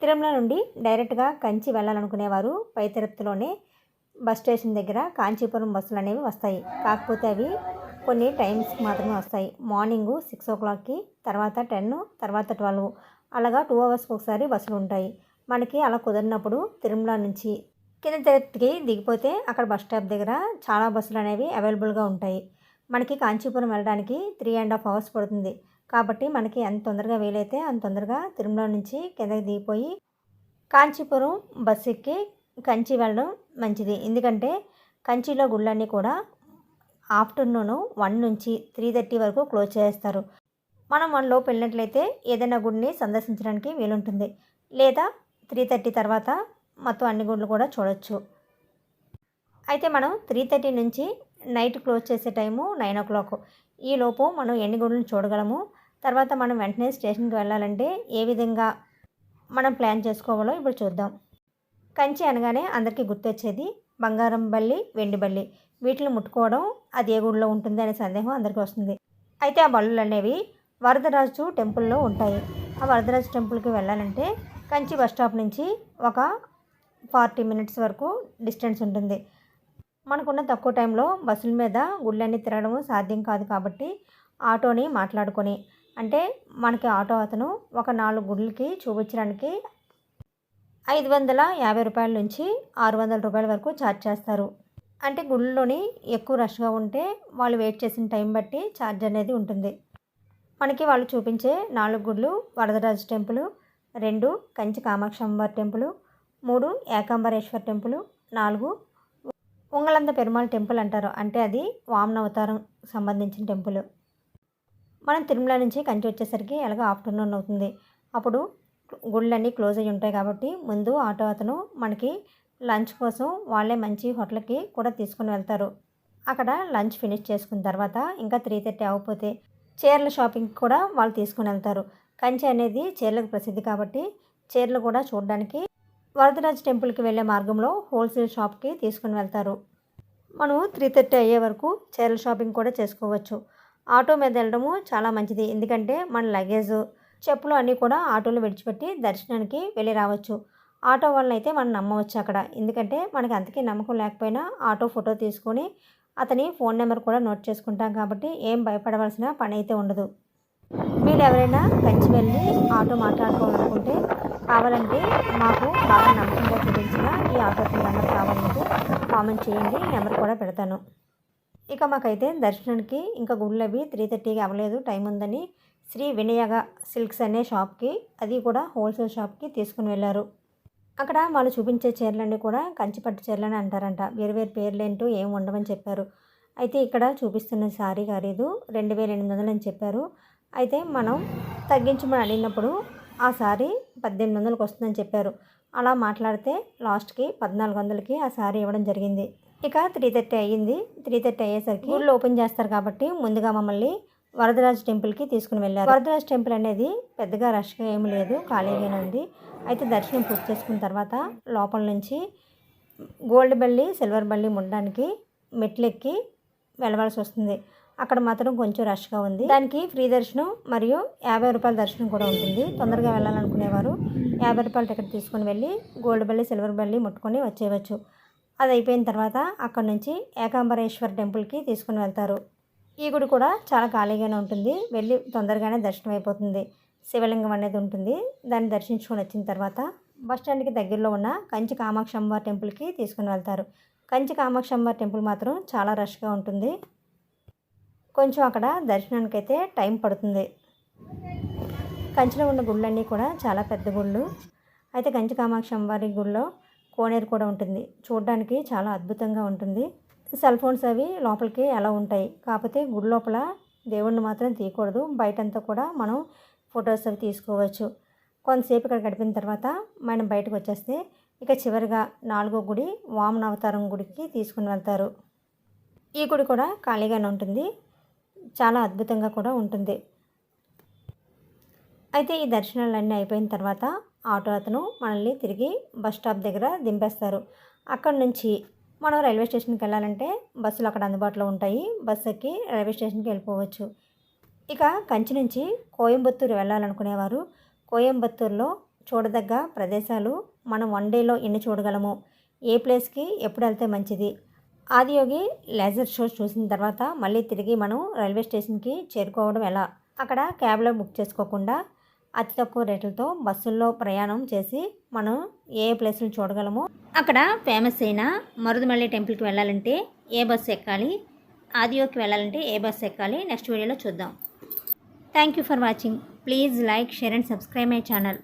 తిరుమల నుండి డైరెక్ట్గా కంచి వెళ్ళాలనుకునేవారు. పై తిరుపతిలోనే బస్ స్టేషన్ దగ్గర కాంచీపురం బస్సులు అనేవి వస్తాయి. కాకపోతే అవి కొన్ని టైమ్స్కి మాత్రమే వస్తాయి. మార్నింగ్ సిక్స్ ఓ క్లాక్కి తర్వాత టెన్ తర్వాత ట్వెల్వ్. అలాగా టూ అవర్స్కి ఒకసారి బస్సులు ఉంటాయి. మనకి అలా కుదిరినప్పుడు తిరుమల నుంచి కింద తిరుపతికి దిగిపోతే అక్కడ బస్ స్టాప్ దగ్గర చాలా బస్సులు అనేవి అవైలబుల్గా ఉంటాయి. మనకి కాంచీపురం వెళ్ళడానికి త్రీ అండ్ హాఫ్ అవర్స్ పడుతుంది. కాబట్టి మనకి ఎంత తొందరగా వీలైతే అంత తొందరగా తిరుమల నుంచి కిందకి దిగిపోయి కాంచీపురం బస్ ఎక్కి కంచి వెళ్ళడం మంచిది. ఎందుకంటే కంచిలో గుళ్ళన్నీ కూడా ఆఫ్టర్నూన్ వన్ నుంచి త్రీ థర్టీ వరకు క్లోజ్ చేస్తారు. మనం వన్ లోపు వెళ్ళినట్లయితే ఏదైనా గుడిని సందర్శించడానికి వీలుంటుంది. లేదా త్రీ థర్టీ తర్వాత మొత్తం అన్ని గుళ్ళు కూడా చూడొచ్చు. అయితే మనం త్రీ థర్టీ నుంచి నైట్ క్లోజ్ చేసే టైము నైన్ ఓ క్లాక్. ఈ లోపు మనం ఎన్ని గుళ్ళని చూడగలము? తర్వాత మనం వెంటనే స్టేషన్కి వెళ్ళాలంటే ఏ విధంగా మనం ప్లాన్ చేసుకోవాలో ఇప్పుడు చూద్దాం. కంచి అనగానే అందరికీ గుర్తొచ్చేది బంగారం బల్లి వెండి బల్లి. వీటిని ముట్టుకోవడం అది ఏ గుడిలో ఉంటుంది అనే సందేహం అందరికీ వస్తుంది. అయితే ఆ బల్లులు అనేవి వరదరాజు టెంపుల్లో ఉంటాయి. ఆ వరదరాజు టెంపుల్కి వెళ్ళాలంటే కంచి బస్ స్టాప్ నుంచి ఒక ఫార్టీ మినిట్స్ వరకు డిస్టెన్స్ ఉంటుంది. మనకున్న తక్కువ టైంలో బస్సుల మీద గుళ్ళన్నీ తిరగడం సాధ్యం కాదు కాబట్టి ఆటోని మాట్లాడుకొని అంటే మనకి ఆటో అతను ఒక నాలుగు గుడ్లకి చూపించడానికి ఐదు వందల యాభై రూపాయల నుంచి ఆరు వందల రూపాయల వరకు ఛార్జ్ చేస్తారు. అంటే గుళ్ళలోని ఎక్కువ రష్గా ఉంటే వాళ్ళు వెయిట్ చేసిన టైం బట్టి ఛార్జ్ అనేది ఉంటుంది. మనకి వాళ్ళు చూపించే నాలుగు గుళ్ళు వరదరాజు టెంపుల్ రెండు కంచి కామాక్షి అమ్మవారి టెంపుల్ మూడు ఏకాంబరేశ్వర్ టెంపుల్ నాలుగు ఉంగళంద పెరుమాళ్ టెంపుల్ అంటారు. అంటే అది వామన అవతారం సంబంధించిన టెంపుల్. మనం తిరుమల నుంచి కంచి వచ్చేసరికి ఎలాగో ఆఫ్టర్నూన్ అవుతుంది. అప్పుడు గుళ్ళన్నీ క్లోజ్ అయ్యి ఉంటాయి కాబట్టి ముందు ఆటో అతను మనకి లంచ్ కోసం వాళ్ళే మంచి హోటల్కి కూడా తీసుకుని వెళ్తారు. అక్కడ లంచ్ ఫినిష్ చేసుకున్న తర్వాత ఇంకా త్రీ థర్టీ అవ్వకపోతే చీరల షాపింగ్ కూడా వాళ్ళు తీసుకుని వెళ్తారు. కంచి అనేది చీరలకు ప్రసిద్ధి కాబట్టి చీరలు కూడా చూడడానికి వరదరాజ్ టెంపుల్కి వెళ్ళే మార్గంలో హోల్సేల్ షాప్కి తీసుకుని వెళ్తారు. మనం త్రీ థర్టీ అయ్యే వరకు చీరల షాపింగ్ కూడా చేసుకోవచ్చు. ఆటో మీద వెళ్ళడము చాలా మంచిది. ఎందుకంటే మన లగేజ్ చెప్పులు అన్నీ కూడా ఆటోలో విడిచిపెట్టి దర్శనానికి వెళ్ళి రావచ్చు. ఆటో వాళ్ళని అయితే మనం నమ్మవచ్చు అక్కడ. ఎందుకంటే మనకి అంతకీ నమ్మకం లేకపోయినా ఆటో ఫోటో తీసుకొని అతని ఫోన్ నెంబర్ కూడా నోట్ చేసుకుంటాం కాబట్టి ఏం భయపడవలసిన పని అయితే ఉండదు. మీరు ఎవరైనా కంచి వెళ్ళి ఆటో మాట్లాడుకోవాలనుకుంటే కావాలంటే మాకు బాగా నమ్మకంగా చూపించిన ఈ ఆటో నెంబర్ కావాలంటే కామెంట్ చేయండి. నెంబర్ కూడా పెడతాను. ఇక మాకైతే దర్శనానికి ఇంకా గుళ్ళవి త్రీ థర్టీకి అవ్వలేదు టైం ఉందని శ్రీ వినయగ సిల్క్స్ అనే షాప్కి అది కూడా హోల్సేల్ షాప్కి తీసుకుని వెళ్ళారు. అక్కడ వాళ్ళు చూపించే చీరలన్నీ కూడా కంచిపట్టు చీరలని అంటారంట. వేరు వేరు పేర్లు ఏంటో ఏం ఉండవని చెప్పారు. అయితే ఇక్కడ చూపిస్తున్న శారీ ఖరీదు రెండు వేల ఎనిమిది వందలు అని చెప్పారు. అయితే మనం తగ్గించమని అడిగినప్పుడు ఆ శారీ పద్దెనిమిది వందలకు వస్తుందని చెప్పారు. అలా మాట్లాడితే లాస్ట్కి పద్నాలుగు వందలకి ఆ శారీ ఇవ్వడం జరిగింది. ఇక త్రీ థర్టీ అయ్యింది. త్రీ థర్టీ అయ్యేసరికి ఊళ్ళో ఓపెన్ చేస్తారు కాబట్టి ముందుగా మమ్మల్ని వరదరాజ్ టెంపుల్కి తీసుకుని వెళ్ళారు. వరదరాజ్ టెంపుల్ అనేది పెద్దగా రష్గా ఏమి లేదు ఖాళీగానే ఉంది. అయితే దర్శనం పూర్తి చేసుకున్న తర్వాత లోపల నుంచి గోల్డ్ బల్లి సిల్వర్ బల్లి ఉండడానికి మెట్లెక్కి వెళ్ళవలసి వస్తుంది. అక్కడ మాత్రం కొంచెం రష్గా ఉంది. దానికి ఫ్రీ దర్శనం మరియు యాభై రూపాయల దర్శనం కూడా ఉంటుంది. తొందరగా వెళ్ళాలనుకునేవారు. యాభై రూపాయల టికెట్ తీసుకుని వెళ్ళి గోల్డ్ బల్లి సిల్వర్ బల్లి ముట్టుకొని వచ్చేయవచ్చు. అది అయిపోయిన తర్వాత అక్కడ నుంచి ఏకాంబరేశ్వర టెంపుల్కి తీసుకుని వెళ్తారు. ఈ గుడి కూడా చాలా ఖాళీగానే ఉంటుంది. వెళ్ళి తొందరగానే దర్శనం అయిపోతుంది. శివలింగం అనేది ఉంటుంది. దాన్ని దర్శించుకొని వచ్చిన తర్వాత బస్ స్టాండ్కి దగ్గరలో ఉన్న కంచి కామాక్షమ్మ టెంపుల్కి తీసుకుని వెళ్తారు. కంచి కామాక్షమ్మ టెంపుల్ మాత్రం చాలా రష్గా ఉంటుంది. కొంచెం అక్కడ దర్శనానికి అయితే టైం పడుతుంది. కంచిలో ఉన్న గుళ్ళన్నీ కూడా చాలా పెద్ద గుళ్ళు. అయితే కంచి కామాక్షి అమ్మవారి గుళ్ళో కోనేరు కూడా ఉంటుంది. చూడడానికి చాలా అద్భుతంగా ఉంటుంది. సెల్ ఫోన్స్ అవి లోపలికి ఎలా ఉంటాయి? కాకపోతే గుడి లోపల దేవుణ్ణి మాత్రం తీయకూడదు. బయటంతా కూడా మనం ఫొటోస్ అవి తీసుకోవచ్చు. కొంతసేపు ఇక్కడ గడిపిన తర్వాత మనం బయటకు వచ్చేస్తే ఇక చివరిగా నాలుగో గుడి వామన అవతారం గుడికి తీసుకుని వెళ్తారు. ఈ గుడి కూడా ఖాళీగానే ఉంటుంది. చాలా అద్భుతంగా కూడా ఉంటుంది. అయితే ఈ దర్శనాలన్నీ అయిపోయిన తర్వాత ఆటో అతను మనల్ని తిరిగి బస్ స్టాప్ దగ్గర దింపేస్తారు. అక్కడ నుంచి మనం రైల్వే స్టేషన్కి వెళ్ళాలంటే బస్సులు అక్కడ అందుబాటులో ఉంటాయి. బస్సు ఎక్కి రైల్వే స్టేషన్కి వెళ్ళిపోవచ్చు. ఇక కంచి నుంచి కోయంబత్తూరు వెళ్ళాలనుకునేవారు. కోయంబత్తూరులో చూడదగ్గ ప్రదేశాలు మనం వన్ డేలో ఎన్ని చూడగలము ఏ ప్లేస్కి ఎప్పుడు వెళ్తే మంచిది ఆదియోగి లేజర్ షో చూసిన తర్వాత మళ్ళీ తిరిగి మనం రైల్వే స్టేషన్కి చేరుకోవడం ఎలా అక్కడ క్యాబ్లో బుక్ చేసుకోకుండా అతి తక్కువ రేట్లతో బస్సుల్లో ప్రయాణం చేసి మనం ఏ ప్లేసులు చూడగలమో. అక్కడ ఫేమస్ అయిన మరుదుమల్లి టెంపుల్కి వెళ్ళాలంటే ఏ బస్సు ఎక్కాలి? ఆదియోకి వెళ్ళాలంటే ఏ బస్సు ఎక్కాలి? నెక్స్ట్ వీడియోలో చూద్దాం. Thank you for watching please like share and subscribe my channel